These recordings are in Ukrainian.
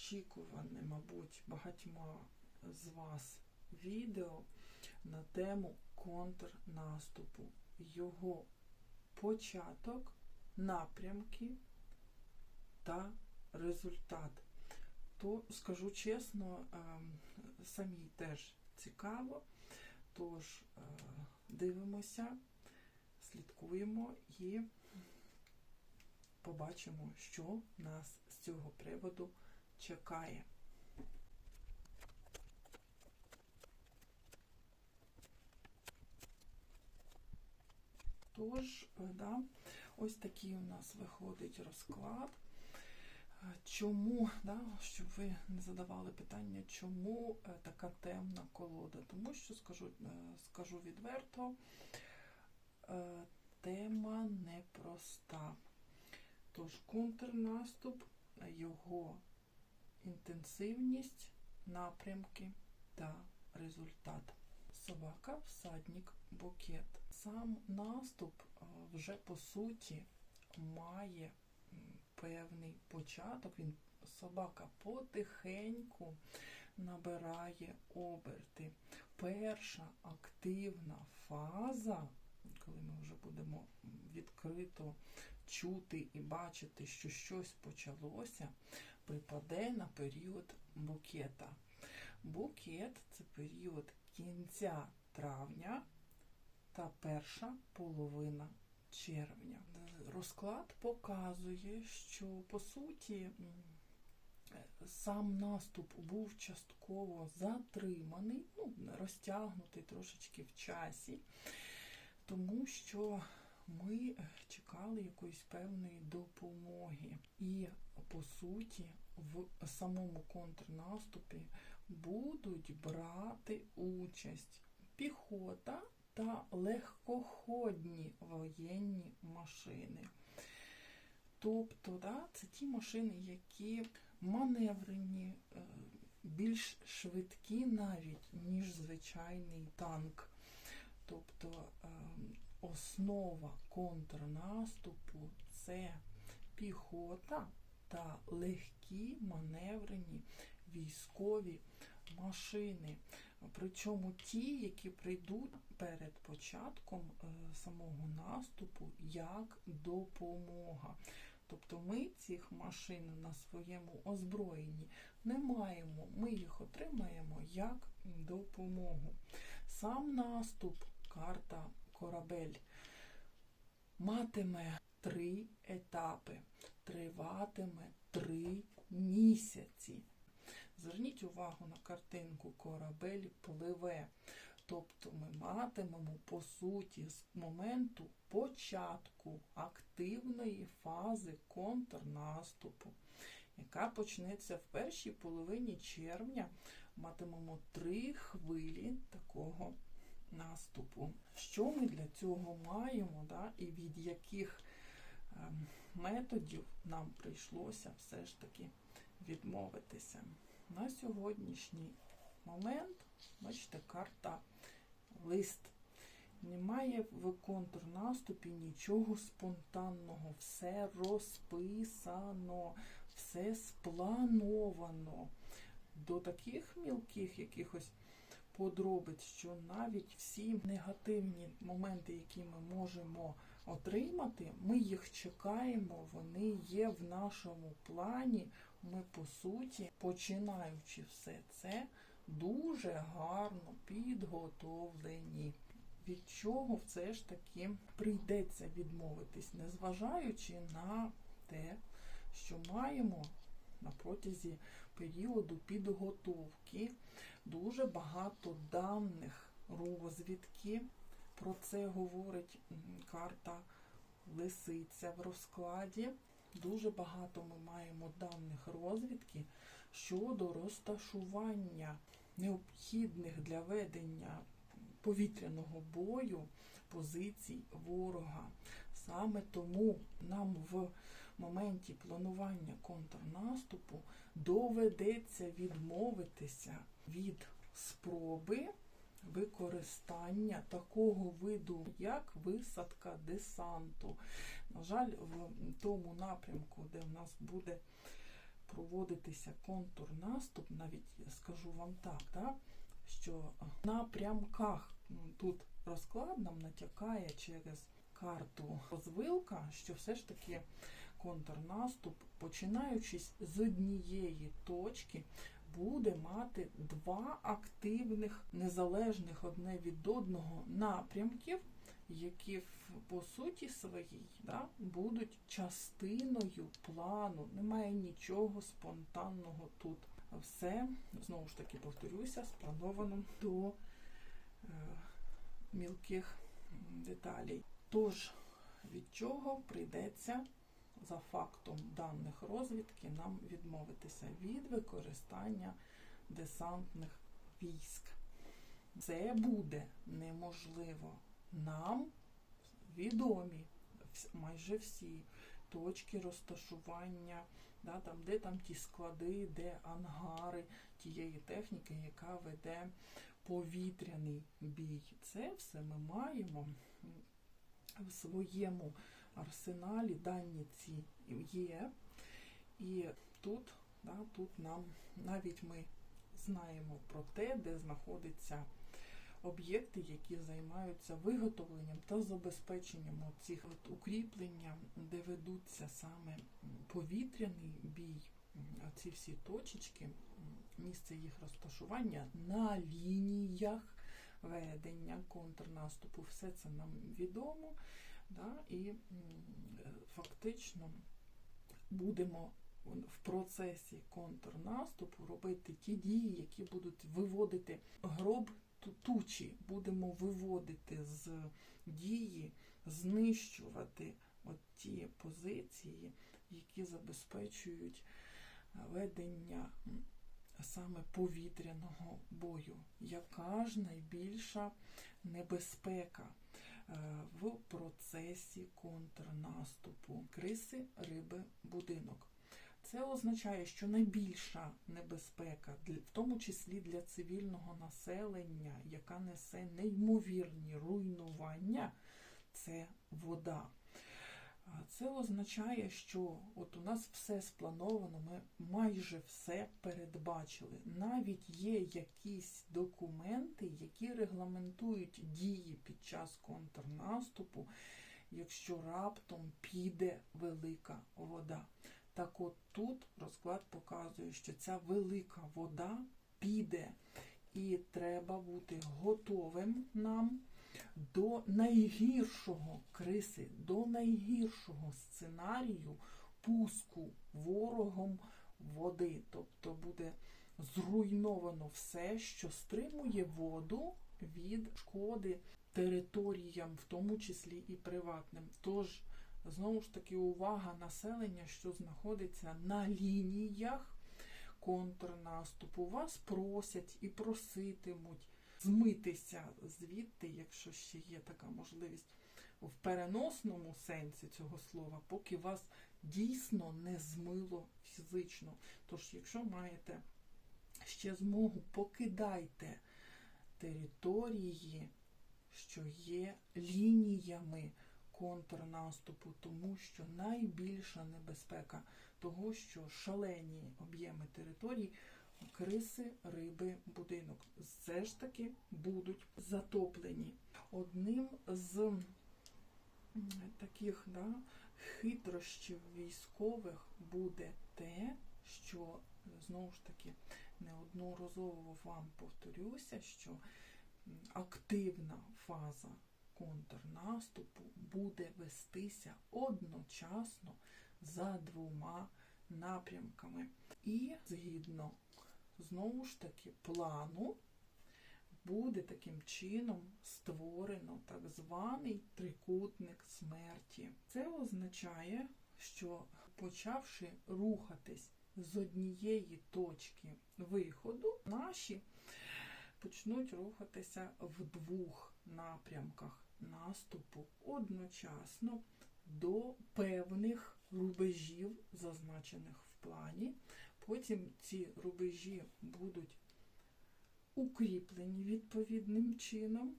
очікуване, мабуть, багатьма з вас відео на тему контрнаступу, його початок, напрямки та результат. То скажу чесно, ем, самій теж цікаво. Тож е, дивимося, слідкуємо і побачимо, що нас з цього приводу чекає. Тож, е, да, ось такий у нас виходить розклад. Е, Чому, да, щоб ви не задавали питання, чому е, така темна колода? Тому що скажу, скажу відверто, тема непроста. Тож контрнаступ, його інтенсивність, напрямки та результат. Собака, всадник, букет. Сам наступ е, вже по суті має певний початок. Він собака потихеньку набирає оберти. Перша активна фаза, коли ми вже будемо відкрито чути і бачити, що щось почалося, припаде на період букета. Букет це період кінця травня та перша половина червня. Розклад показує, що по суті сам наступ був частково затриманий, ну, розтягнутий трошечки в часі, тому що ми е, чекали якоїсь певної допомоги. І по суті, в самому контрнаступі будуть брати участь піхота та легкоходні воєнні машини. Тобто, да, це ті машини, які маневрені, е, більш швидкі навіть, ніж звичайний танк. Тобто е, основа контрнаступу це піхота та легкі маневрені військові машини. Причому ті, які прийдуть перед початком е, самого наступу як допомога. Тобто ми цих машин на своєму озброєнні не маємо, ми їх отримаємо як допомогу. Сам наступ, карта корабель, матиме три етапи, триватиме три місяці. Зверніть увагу на картинку корабель пливе. Тобто ми матимемо по суті з моменту початку активної фази контрнаступу, яка почнеться в першій половині червня. Матимемо три хвилі такого наступу. Що ми для цього маємо, да, і від яких ем, методів нам прийшлося все ж таки відмовитися? На сьогоднішній момент, бачите, карта лист. Немає в контрнаступі нічого спонтанного, все розписано, все сплановано. До таких мілких якихось подробиць, що навіть всі негативні моменти, які ми можемо отримати, ми їх чекаємо, вони є в нашому плані. Ми, по суті, починаючи все це, дуже гарно підготовлені. Від чого все ж таки прийдеться відмовитись, незважаючи на те, що маємо на протязі періоду підготовки дуже багато даних розвідки. Про це говорить карта Лисиця в розкладі. Дуже багато ми маємо даних розвідки щодо розташування необхідних для ведення повітряного бою позицій ворога. Саме тому нам в моменті планування контрнаступу доведеться відмовитися від спроби використання такого виду, як висадка десанту. На жаль, в тому напрямку, де в нас буде проводитися контрнаступ, навіть я скажу вам так, да, що на прямках ну, тут розклад нам натякає через карту розвилка, що все ж таки контрнаступ, починаючись з однієї точки, буде мати два активних, незалежних одне від одного напрямків, які по суті своїй да, будуть частиною плану. Немає нічого спонтанного тут. Все, знову ж таки, повторюся, сплановано до е, мілких деталей. Тож, від чого прийдеться за фактом даних розвідки нам відмовитися від використання десантних військ. Це буде неможливо. Нам відомі майже всі точки розташування, да, там, де там ті склади, де ангари тієї техніки, яка веде повітряний бій. Це все ми маємо в своєму арсеналі, дані ці є. І тут, да, тут нам навіть ми знаємо про те, де знаходяться об'єкти, які займаються виготовленням та забезпеченням цих укріплення, де ведуться саме повітряний бій. М, А ці всі точечки, місце їх розташування на лініях ведення контрнаступу. Все це нам відомо. Да? І е, фактично будемо в процесі контрнаступу робити ті дії, які будуть виводити гроб тучі, будемо виводити з дії, знищувати от ті позиції, які забезпечують е, ведення саме повітряного бою. Яка ж найбільша небезпека? Е, в процесі контрнаступу криси, риби, будинок. Це означає, що найбільша небезпека, в тому числі для цивільного населення, яка несе неймовірні руйнування, це вода. Це означає, що от у нас все сплановано, ми майже все передбачили. Навіть є якісь документи, які регламентують дії під час контрнаступу, якщо раптом піде велика вода. Так от тут розклад показує, що ця велика вода піде, і треба бути готовим нам до найгіршого криси, до найгіршого сценарію пуску ворогом води. Тобто буде зруйновано все, що стримує воду від шкоди територіям, в тому числі і приватним. Тож, знову ж таки, увага населення, що знаходиться на лініях контрнаступу. Вас просять і проситимуть змитися звідти, якщо ще є така можливість в переносному сенсі цього слова, поки вас дійсно не змило фізично. Тож, якщо маєте ще змогу, покидайте території, що є лініями контрнаступу, тому що найбільша небезпека того, що шалені об'єми територій криси, риби, будинок все ж таки будуть затоплені. Одним з таких да, хитрощів військових буде те, що знову ж таки неодноразово вам повторюся, що активна фаза контрнаступу буде вестися одночасно за двома напрямками. І згідно знову ж таки плану буде таким чином створено так званий трикутник смерті. Це означає, що почавши рухатись з однієї точки виходу, наші почнуть рухатися в двох напрямках наступу одночасно до певних рубежів, зазначених в плані. Потім ці рубежі будуть укріплені відповідним чином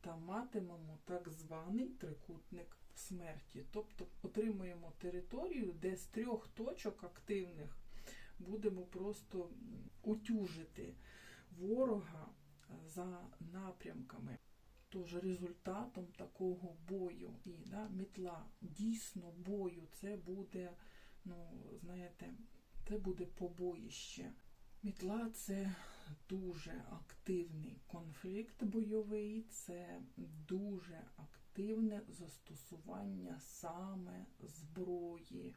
та матимемо так званий трикутник смерті. Тобто отримуємо територію, де з трьох точок активних будемо просто утюжити ворога е, за напрямками. Тож результатом такого бою і да, мітла дійсно бою це буде, ну, знаєте, це буде побоїще. Мітла це дуже активний конфлікт бойовий, це дуже активне застосування саме зброї.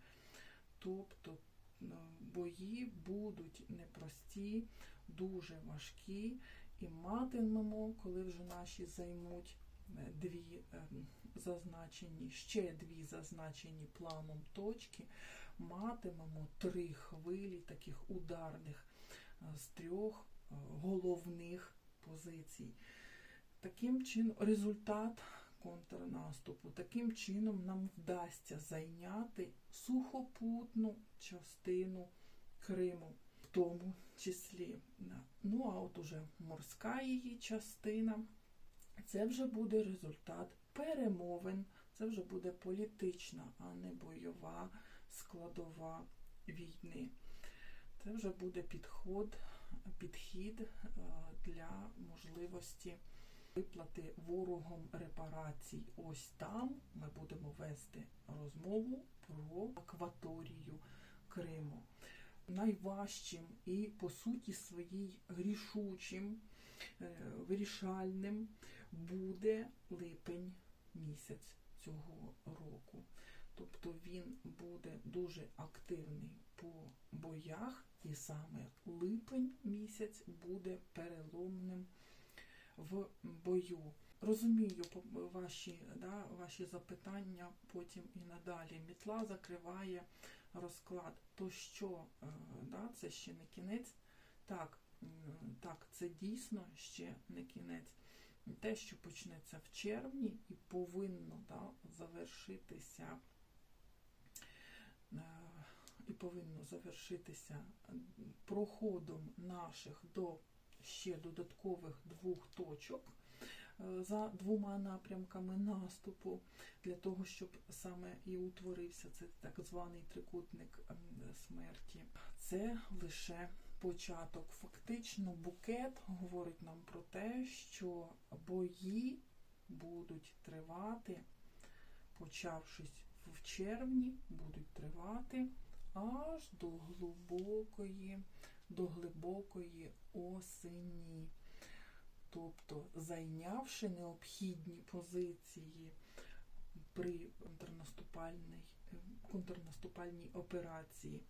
Тобто е, бої будуть непрості, дуже важкі, і матимемо, коли вже наші займуть е, дві е, зазначені, ще дві зазначені планом точки, матимемо три хвилі таких ударних е, з трьох е, головних позицій. Таким чином, результат контрнаступу. Таким чином нам вдасться зайняти сухопутну частину Криму, в тому числі. Ну а от уже морська її частина, це вже буде результат перемовин, це вже буде політична, а не бойова складова війни. Це вже буде підход, підхід е, для можливості виплати ворогом репарацій. Ось там ми будемо вести розмову про акваторію Криму. Найважчим і, по суті, своїй грішучим, е, вирішальним буде липень місяць цього року. Тобто він буде дуже активний по боях, і саме липень місяць буде переломним в бою. Розумію ваші, да, ваші запитання потім і надалі. Мітла закриває розклад. То що, е, да, це ще не кінець? Так, так, це дійсно ще не кінець. Те, що почнеться в червні і повинно да, завершитися і повинно завершитися проходом наших до ще додаткових двох точок е, за двома напрямками наступу, для того, щоб саме і утворився цей так званий трикутник смерті. Це лише початок. Фактично, букет говорить нам про те, що бої будуть тривати, почавшись в червні, будуть тривати аж до глибокої, до глибокої осені. Тобто, зайнявши необхідні позиції при контрнаступальній, операції,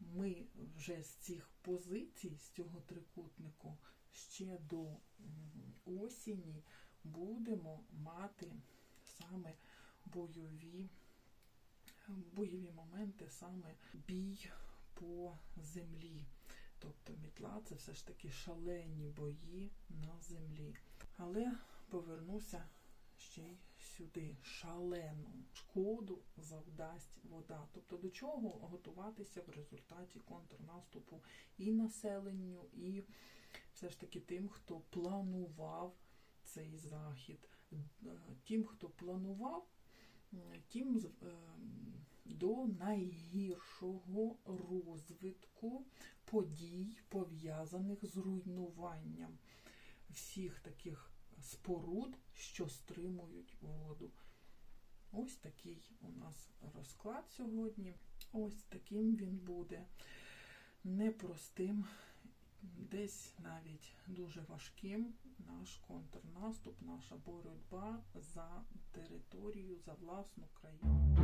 ми вже з цих позицій, з цього трикутнику, ще до осені будемо мати саме бойові, бойові моменти, саме бій по землі. Тобто мітла це все ж таки шалені бої на землі. Але повернуся ще й сюди. Шалену шкоду завдасть вода. Тобто до чого готуватися в результаті контрнаступу і населенню, і все ж таки тим, хто планував цей захід. Е, Тим, хто планував, м, тим з- е, до найгіршого розвитку подій, пов'язаних з руйнуванням всіх таких споруд, що стримують воду. Ось такий у нас розклад сьогодні. Ось таким він буде непростим, десь навіть дуже важким наш контрнаступ, наша боротьба за територію, за власну країну.